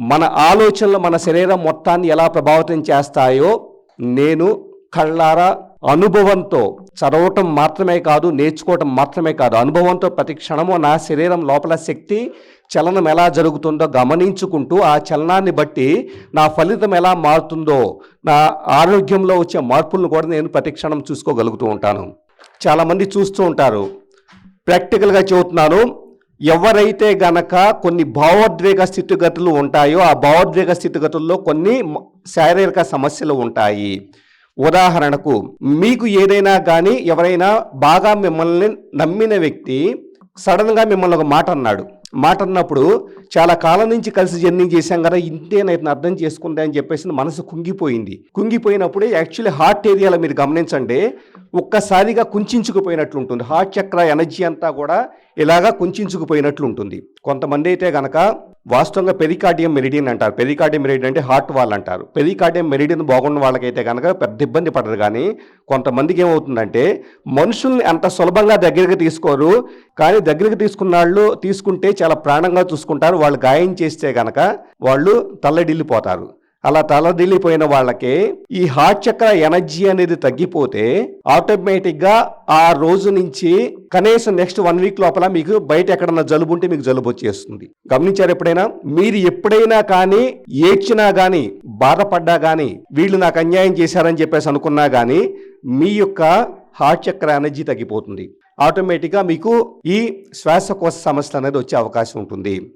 మన ఆలోచనలు మన శరీరం మొత్తాన్ని ఎలా ప్రభావితం చేస్తాయో నేను కళ్ళారా అనుభవంతో చదవటం మాత్రమే కాదు నేర్చుకోవటం మాత్రమే కాదు అనుభవంతో ప్రతి క్షణము నా శరీరం లోపల శక్తి చలనం ఎలా జరుగుతుందో గమనించుకుంటూ ఆ చలనాన్ని బట్టి నా ఫలితం ఎలా మారుతుందో నా ఆరోగ్యంలో వచ్చే మార్పులను కూడా నేను ప్రతి క్షణం చూసుకోగలుగుతూ ఉంటాను. చాలామంది చూస్తూ ఉంటారు. ప్రాక్టికల్గా చెబుతున్నాను. ఎవరైతే గనక కొన్ని భావోద్వేగ స్థితిగతులు ఉంటాయో ఆ భావోద్వేగ స్థితిగతుల్లో కొన్ని శారీరక సమస్యలు ఉంటాయి. ఉదాహరణకు మీకు ఏదైనా కానీ ఎవరైనా బాగా మిమ్మల్ని నమ్మిన వ్యక్తి సడన్గా మిమ్మల్ని ఒక మాట అన్నాడు. మాట అన్నప్పుడు చాలా కాలం నుంచి కలిసి జర్నీ చేశాం కదా ఇంతేనైతే అర్థం చేసుకుంటా అని చెప్పేసి మనసు కుంగిపోయింది. కుంగిపోయినప్పుడే యాక్చువల్లీ హార్ట్ ఏరియాలో మీరు గమనించండి ఒక్కసారిగా కుంచుకుపోయినట్లు ఉంటుంది హార్ట్ చక్ర ఎనర్జీ అంతా కూడా ఇలాగా కుంచుకుపోయినట్లు ఉంటుంది కొంతమంది అయితే గనక వాస్తవంగా పెరికార్డియం మెరిడియన్ అంటారు. పెరికార్డియం మెరిడియన్ అంటే హార్ట్ వాల్ అంటారు. పెరికార్డియం మెరిడియన్ బాగున్న వాళ్ళకైతే కనుక పెద్ద ఇబ్బంది పడదు కానీ కొంతమందికి ఏమవుతుందంటే మనుషుల్ని అంత సులభంగా దగ్గరికి తీసుకోరు. కానీ దగ్గరికి తీసుకున్న వాళ్ళు తీసుకుంటే చాలా ప్రాణంగా చూసుకుంటారు. వాళ్ళు గాయం చేస్తే కనుక వాళ్ళు తల్లడిల్లిపోతారు. అలా తలదిల్లిపోయిన వాళ్ళకి ఈ హార్ట్ చక్ర ఎనర్జీ అనేది తగ్గిపోతే ఆటోమేటిక్గా ఆ రోజు నుంచి కనీసం నెక్స్ట్ వన్ వీక్ లోపల మీకు బయట ఎక్కడన్నా జలుబు ఉంటే మీకు జలుబు వచ్చేస్తుంది. గమనించారు ఎప్పుడైనా? మీరు ఎప్పుడైనా కానీ ఏడ్చినా కానీ బాధపడ్డా కానీ వీళ్ళు నాకు అన్యాయం చేశారని చెప్పేసి అనుకున్నా కానీ మీ యొక్క హార్ట్ చక్ర ఎనర్జీ తగ్గిపోతుంది. ఆటోమేటిక్గా మీకు ఈ శ్వాసకోశ సమస్యలు అనేది వచ్చే అవకాశం ఉంటుంది.